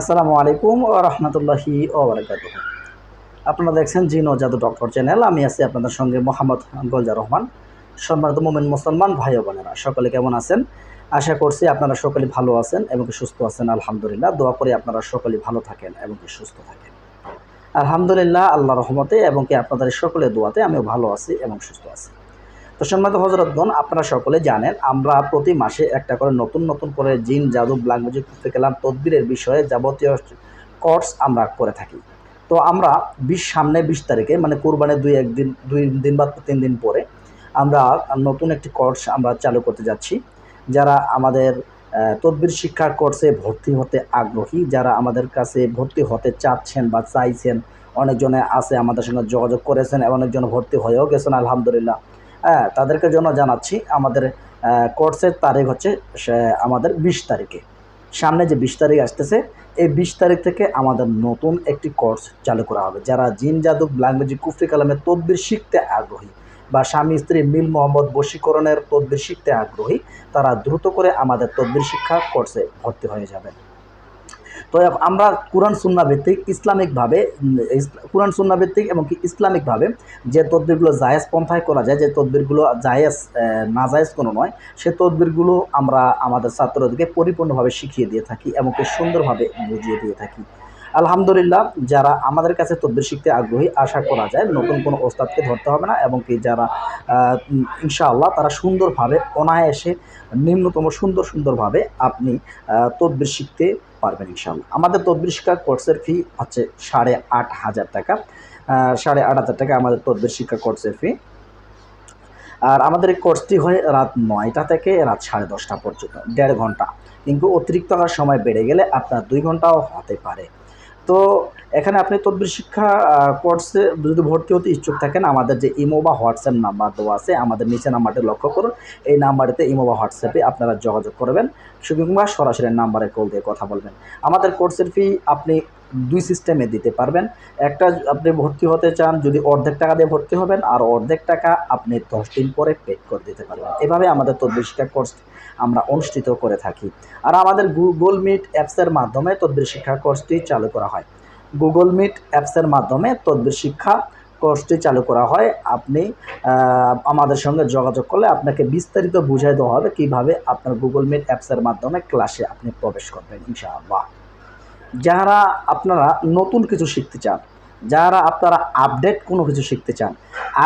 আসসালামু আলাইকুম ও রহমতুল্লাহি ওবরাকাত আপনারা দেখছেন জিন জাদু ডক্টর চ্যানেল। আমি আছি আপনাদের সঙ্গে মোহাম্মদ গোলজা রহমান, সম্মানিত মোমেন মুসলমান ভাই ও বোনেরা। সকলে কেমন আছেন? আশা করছি আপনারা সকলে ভালো আছেন এবং সুস্থ আছেন, আলহামদুলিল্লাহ। দোয়া করি আপনারা সকলে ভালো থাকেন এবং সুস্থ থাকেন। আলহামদুলিল্লাহ আল্লাহ রহমতে এবং কি আপনাদের সকলের দোয়াতে আমিও ভালো আছি এবং সুস্থ আছি। তো সম্মানিত হজরতগণ আপনারা সকলে জানেন, আমরা প্রতি মাসে একটা করে নতুন নতুন করে জিন, জাদু ব্ল্যাক ম্যাজিক করতে গেলাম। তদবিরের বিষয়ে যাবতীয় কোর্স আমরা করে থাকি। তো আমরা বিশ, সামনে বিশ তারিখে মানে কোরবানের দুই একদিন, দুই দিন বা তিন দিন পরে আমরা নতুন একটি কোর্স আমরা চালু করতে যাচ্ছি। যারা আমাদের তদবির শিক্ষা কোর্সে ভর্তি হতে আগ্রহী, যারা আমাদের কাছে ভর্তি হতে চাচ্ছেন বা চাইছেন, অনেকজনে আছে আমাদের সঙ্গে যোগাযোগ করেছেন এবং অনেকজন ভর্তি হয়েও গেছেন, আলহামদুলিল্লাহ। হ্যাঁ তাদেরকে জন্য জানাচ্ছি, আমাদের কোর্সের তারিখ হচ্ছে আমাদের বিশ তারিখে। সামনে যে বিশ তারিখ আসতেছে, এই বিশ তারিখ থেকে আমাদের নতুন একটি কোর্স চালু করা হবে। যারা জিন জাদু ল্যাঙ্গুয়েজ কুফরি কালামের তদবির শিখতে আগ্রহী বা স্বামী, স্ত্রী মিল মোহাম্মদ বশীকরণের তদবির শিখতে আগ্রহী, তারা দ্রুত করে আমাদের তদবির শিক্ষা কোর্সে ভর্তি হয়ে যাবেন তো আমরা কোরআন সুন্না ভিত্তিক ইসলামিকভাবে কোরআন সুন্না ভিত্তিক এবং ইসলামিকভাবে যে তদবিরগুলো জায়েজ পন্থায় করা যায়, যে তদবিরগুলো জায়েজ না জায়েজ কোনো নয়, সে তদবিরগুলো আমরা আমাদের ছাত্রদেরকে পরিপূর্ণভাবে শিখিয়ে দিয়ে থাকি এবং সুন্দরভাবে বুঝিয়ে দিয়ে থাকি। আলহামদুলিল্লাহ, যারা আমাদের কাছে তদবির শিখতে আগ্রহী, আশা করা যায় নতুন কোনো ওস্তাদকে ধরতে হবে না এবং কি যারা ইনশাআল্লাহ তারা সুন্দরভাবে, অনায়াসে নিম্নতম সুন্দর সুন্দরভাবে আপনি তদবির শিখতে পারবেন ইনশাল্লাহ আমাদের তদবির কোর্সের ফি হচ্ছে সাড়ে আট হাজার টাকা। সাড়ে আট হাজার টাকা আমাদের তদবির শিক্ষা কোর্সের ফি। আর আমাদের এই কোর্সটি হয় রাত নয়টা থেকে রাত সাড়ে দশটা পর্যন্ত, দেড় ঘণ্টা। কিন্তু অতিরিক্ত সময় বেড়ে গেলে আপনার দুই ঘন্টাও হতে পারে। তো এখানে আপনি তদবির শিক্ষা কোর্সে যদি ভর্তি হতে ইচ্ছুক থাকেন, আমাদের যে ইমো বা হোয়াটসঅ্যাপ নাম্বার দেওয়া আছে, আমাদের নিচে নাম্বারটি লক্ষ্য করুন। এই নাম্বারটিতে ইমো বা হোয়াটসঅ্যাপে আপনারা যোগাযোগ করবেন। কিংবা সরাসরি নাম্বারে কল দিয়ে কথা বলবেন। আমাদের কোর্সের ফি আপনি দুই সিস্টেমে দিতে পারবেন। একটা আপনি ভর্তি হতে চান, যদি অর্ধেক টাকা দিয়ে ভর্তি হবেন আর অর্ধেক টাকা আপনি দশ দিন পরে পে করে দিতে পারবেন। এভাবে আমাদের তদবির শিক্ষা কোর্স আমরা অনুষ্ঠিত করে থাকি। আর আমাদের গুগল মিট অ্যাপসের মাধ্যমে তদবির শিক্ষা কোর্সটি চালু করা হয়। গুগল মিট অ্যাপসের মাধ্যমে তদবির শিক্ষা কোর্সটি চালু করা হয়। আপনি আমাদের সঙ্গে যোগাযোগ করলে আপনাকে বিস্তারিত বুঝাই দেওয়া হবে কীভাবে আপনার গুগল মিট অ্যাপসের মাধ্যমে ক্লাসে আপনি প্রবেশ করবেন, ইনশাআল্লাহ। যারা আপনারা নতুন কিছু শিখতে চান, যারা আপনারা আপডেট কোনো কিছু শিখতে চান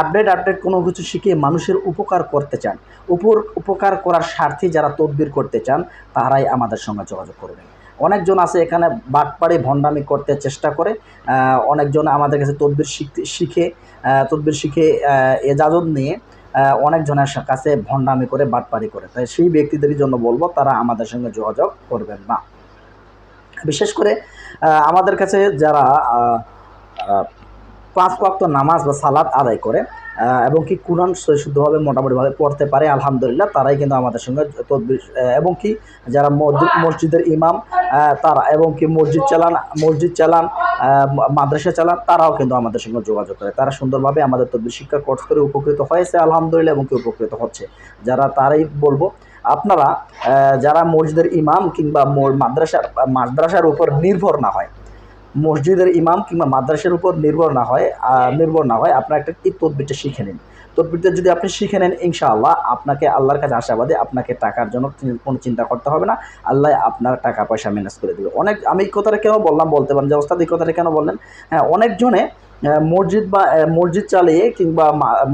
আপডেট আপডেট কোনো কিছু শিখে মানুষের উপকার করতে চান, উপর, উপকার করার স্বার্থে যারা তদবির করতে চান, তারাই আমাদের সঙ্গে যোগাযোগ করবেন। অনেকজন আছে এখানে বাটপাড়ি ভণ্ডামি করতে চেষ্টা করে অনেকজন আমাদের কাছে তদবির শিখতে, শিখে তদবির শিখে এজাজত নিয়ে অনেকজনের কাছে ভণ্ডামি করে বাটপাড়ি করে। তাই সেই ব্যক্তিদের জন্য বলব, তারা আমাদের সঙ্গে যোগাযোগ করবেন না। বিশেষ করে আমাদের কাছে যারা পাঁচ ওয়াক্ত নামাজ বা সালাদ আদায় করে এবং কি কোরআন শুদ্ধভাবে, মোটামুটিভাবে পড়তে পারে, আলহামদুলিল্লাহ, তারাই কিন্তু আমাদের সঙ্গে এবং কি যারা মসজিদ, মসজিদের ইমাম তারা, এবং কি মসজিদ চালান মসজিদ চালান মাদ্রাসা চালান, তারাও কিন্তু আমাদের সঙ্গে যোগাযোগ করে। তারা সুন্দরভাবে আমাদের তদবির শিক্ষা কোর্স করে উপকৃত হয়েছে, আলহামদুলিল্লাহ, এবং কি উপকৃত হচ্ছে। যারা তারাই বলব আপনারা যারা মসজিদের ইমাম কিংবা মাদ্রাসার মাদ্রাসার উপর নির্ভর না হয়, মসজিদের ইমাম কিংবা মাদ্রাসার উপর নির্ভর না হয় নির্ভর না হয়, আপনারা একটা এই তদবিরটা শিখে নিন। তদবিরটা যদি আপনি শিখে নেন, ইনশাআল্লাহ আপনাকে আল্লাহর কাছে আশাবাদে আপনাকে টাকার জন্য কোনো চিন্তা করতে হবে না। আল্লাহ আপনার টাকা পয়সা ম্যানেজ করে দেবে। অনেক আমি কথাটা কেন বললাম, বলতে পারেন যে, ওস্তাদ এই কথাটা কেন বললেন? হ্যাঁ অনেকজনে মসজিদ বা মসজিদ চালিয়ে কিংবা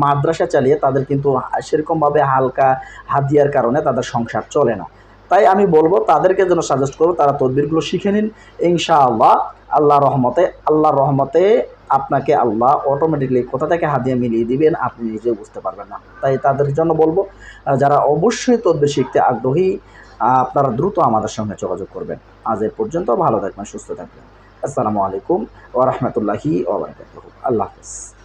মাদ্রাসা চালিয়ে তাদের কিন্তু সেরকমভাবে হালকা হাতিয়ার কারণে তাদের সংসার চলে না। তাই আমি বলব, তাদেরকে যেন সাজেস্ট করব, তারা তদবিরগুলো শিখে নিন। ইনশাআল্লাহ আল্লাহ রহমতে আল্লাহ রহমতে আপনাকে আল্লাহ অটোমেটিকলি কোথা থেকে হাদিয়া মিলিয়ে দিবেন, আপনি নিজেও বুঝতে পারবেন না। তাই তাদের জন্য বলব যারা অবশ্যই তদবির শিখতে আগ্রহী আপনারা দ্রুত আমাদের সঙ্গে যোগাযোগ করবেন। আজ এ পর্যন্ত ভালো থাকবেন, সুস্থ থাকবেন। আসসালামু আলাইকুম ওরহমতুল্লাহি ওবরাকাতুহু আল্লাহ হাফিজ।